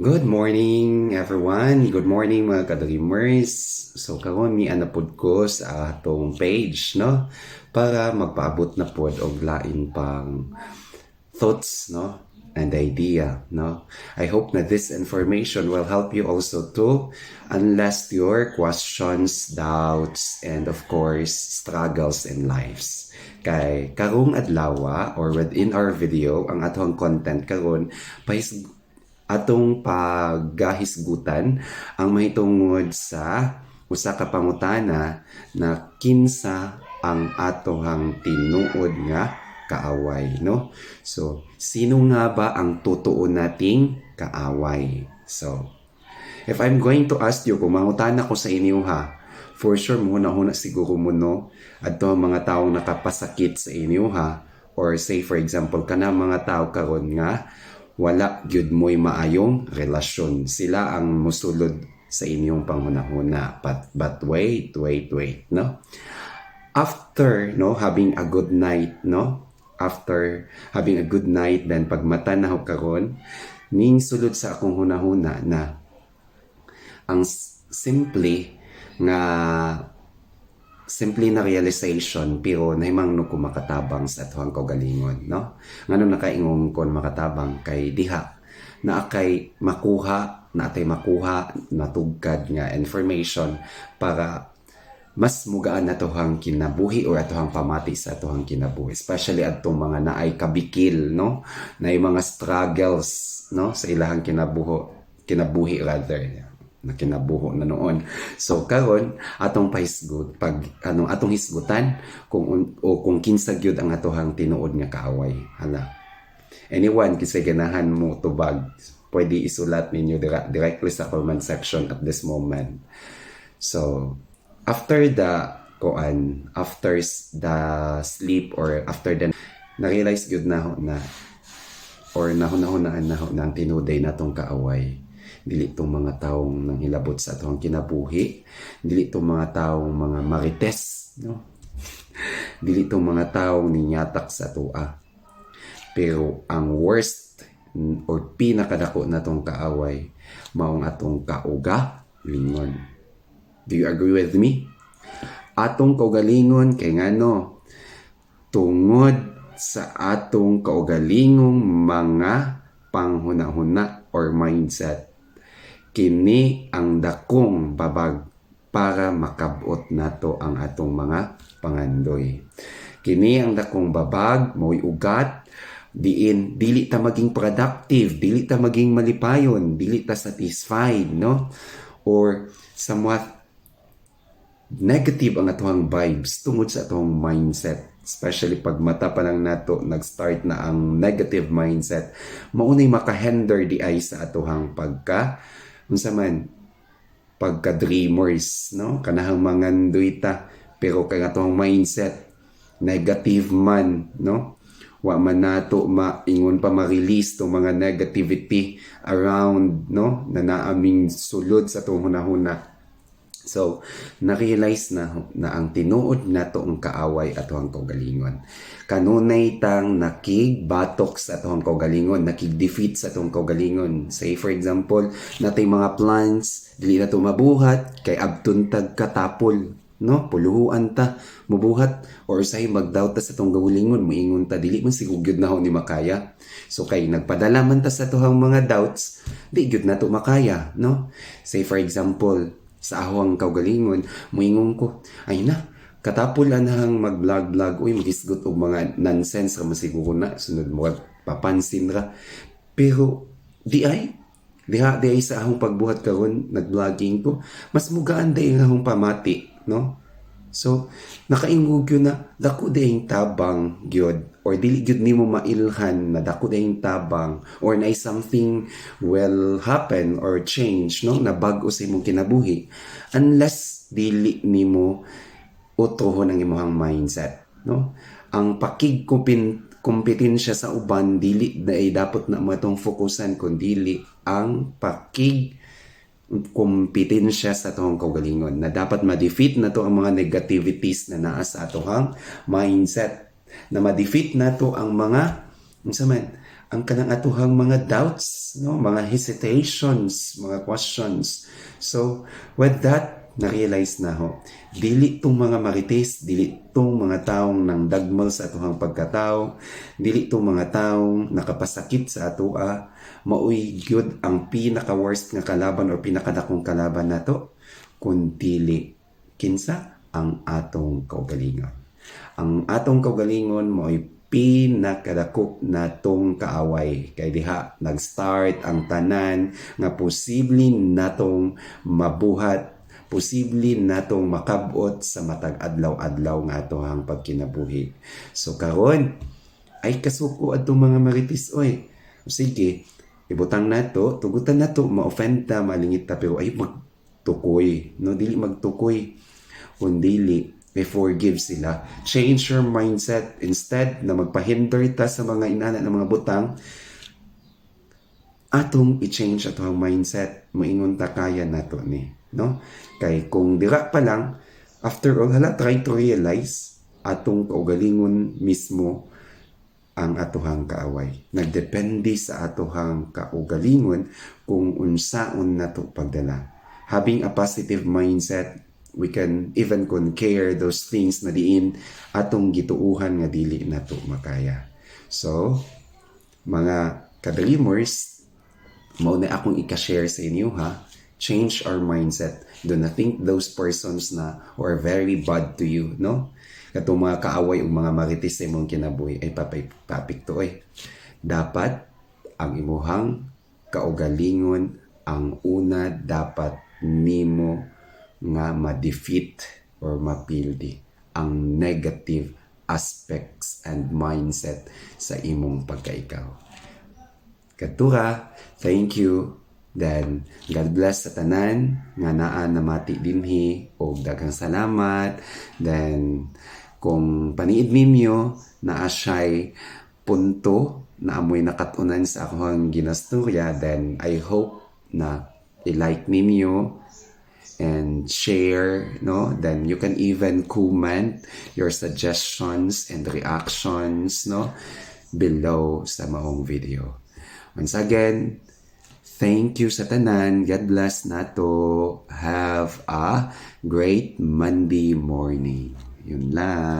Good morning everyone. Good morning mga ka-dreamers. So karon mi anapod ko sa atong page no para magpaabot na pod og lain pang thoughts no and idea no. I hope na this information will help you also to unless your questions, doubts and of course struggles in lives. Kay karong adlaw or within our video ang atong content karon pahis atong paggahisgutan ang mahitungod sa usa ka pangutana na kinsa ang atohang tinuod nga kaaway no? So sino nga ba ang totoo nating kaaway? So if i'm going to ask you kung mangutana ko sa inyo ha for sure muna huna siguro mo no? Adto mga taong nakapasakit sa inyo ha? Or say for example kana mga tao karon nga wala gyud mo'y maayong relasyon. Sila ang musulod sa inyong panghunahuna. But, but wait, wait, wait, no? After, no, having a good night, no? After having a good night, then pag mata na karon, ning sulod sa akong hunahuna na ang simple nga simply na realization pero nahimang no ko makatabang sa atuhang kaugalingon no? Ngano nakaingon ko na makatabang kay diha. Na akay makuha na atay makuha natugkad nga information para mas mugaan na tohang kinabuhi o atohang pamati sa atohang kinabuhi. Especially adtong mga naay kabikil no? Naay mga struggles no? Sa ilahang kinabuho kinabuhi rather na kinabuho na noon. So karon atong pahisgot pag anong atong hisgutan kung un- o kung kinsa gyud ang atohang tinuod nga kaaway. Hala. Anyone kisay ganahan mo tubag, pwede isulat ninyo dire- directly sa comment section at this moment. So after the koan, after the sleep or after the na-realize gyud na na or nahunahunaan na ang tinuday natong kaaway dili tong mga taong nanghilabot sa atong kinabuhi. Dili tong mga taong mga marites no? Dili tong mga taong ninyatak sa tua pero ang worst or pinakadako na tong kaaway maong atong kauga lingon. Do you agree with me? Atong kaugalingon kay ngano tungod sa atong kaugalingong mga panghuna-huna or mindset kini ang dakong babag para makabot nato ang atong mga pangandoy. Kini ang dakong babag, mo'y ugat, diin, dili ta maging productive, dili ta maging malipayon, dili ta satisfied, no? Or somewhat negative ang atohang vibes tungod sa atohang mindset especially pag mata pa lang nato nag-start na ang negative mindset maunay makahinder di ay sa atohang pagka unsa man pagka dreamers no? Kanahang mangandoy ta pero kay atohang mindset negative man no? Wa man nato maingon pa ma-release tong mga negativity around no? Na naaming sulod sa atong hunahuna So, na-realize na, na ang tinuod na to ang kaaway at ang kaugalingon. Kanunay tang nakigbatok sa atong kaugalingon, nakig-defeat sa atong kaugalingon. Say for example, natay mga plants, dili na to mabuhat, kay abtuntag katapol no puluhuan ta mubuhat or say magdaw ta sa tong gahulingon moingon ta dili man sigug gyud na ni makaya so kay nagpadala man ta sa tuhang mga doubts di gyud na to makaya no say for example sa ahong kaugalingon moingon ko ay na katapol anahang mag-vlog-vlog. Uy magisgot og mga nonsense ra masiguro na sunod mo papansin ra. Pero di ay diha di ay sa ahong pagbuhat karon nag-vlogging ko mas mugaan ang ahong pamati no so nakaingog yun na dako dayong tabang gyud or dili gyud nimo mailhan na dako dayong tabang or na something will happen or change no na bag-o sa imong kinabuhi unless dili nimo utohon ang imong mindset no? Ang pakig kompetensya sa uban dili na ay dapat na mo itong fokusan kundi ang pakig kompetensya sa atong kaugalingon na dapat ma-defeat na to ang mga negativities na naa sa atong mindset na ma-defeat na to ang mga unsa man ang kanang atuhang mga doubts, no? mga hesitations, mga questions. So, with that, na-realize na ho, dili tong mga marites, dili tong mga taong nang dagmal sa atuhang pagkatao, dili tong mga taong nakapasakit sa atua, maoy gyud ang pinaka-worst nga kalaban or pinakadakong kalaban nato, kun dili kinsa ang atong kaugalingon. Ang atong kaugalingon mo'y pinakadakop natong kaaway. Kay diha nag-start ang tanan nga posible natong mabuhat posible natong makabot sa matag adlaw-adlaw nga atohang pagkinabuhi. So karon ay kasuko atong mga maritis oy. Sige ibutang nato tugutan nato ma-offend ta malingit ta pero ay magtukoy no dili magtukoy kundili may forgive sila. Change your mindset. Instead na magpahinder ta sa mga inana ng mga butang, atong i-change ato ang mindset. Moingon ta kaya nato ni. No? Kay kung dira pa lang, after all, hala, try to realize atong kaugalingon mismo ang atuhang kaaway. Nagdepende sa atuhang kaugalingon kung unsaon nato pagdala. Having a positive mindset, we can even conquer those things na diin atong gituuhan nga dili nato makaya. So, mga ka-dreamers, mao na akong i-share sa inyo ha. Change our mindset. Do not think those persons na who are very bad to you, no? Katong mga kaaway o mga marites sa imong kinabuhi ay papay eh. Dapat ang imuhang kaugalingon ang una dapat nimo nga ma-defeat or mapildi ang negative aspects and mindset sa imong pagkaikaw. Katura, thank you. Then, God bless sa tanan nga naa namati dinhi o daghang salamat. Then, kung paniid ninyo na asyay punto na amoy nakatunan sa akong ginasturya, then I hope na i-like ninyo and share, no? Then you can even comment your suggestions and reactions, no? Below sa maong video. Once again, thank you sa tanan. God bless nato. Have a great Monday morning. Yun lang.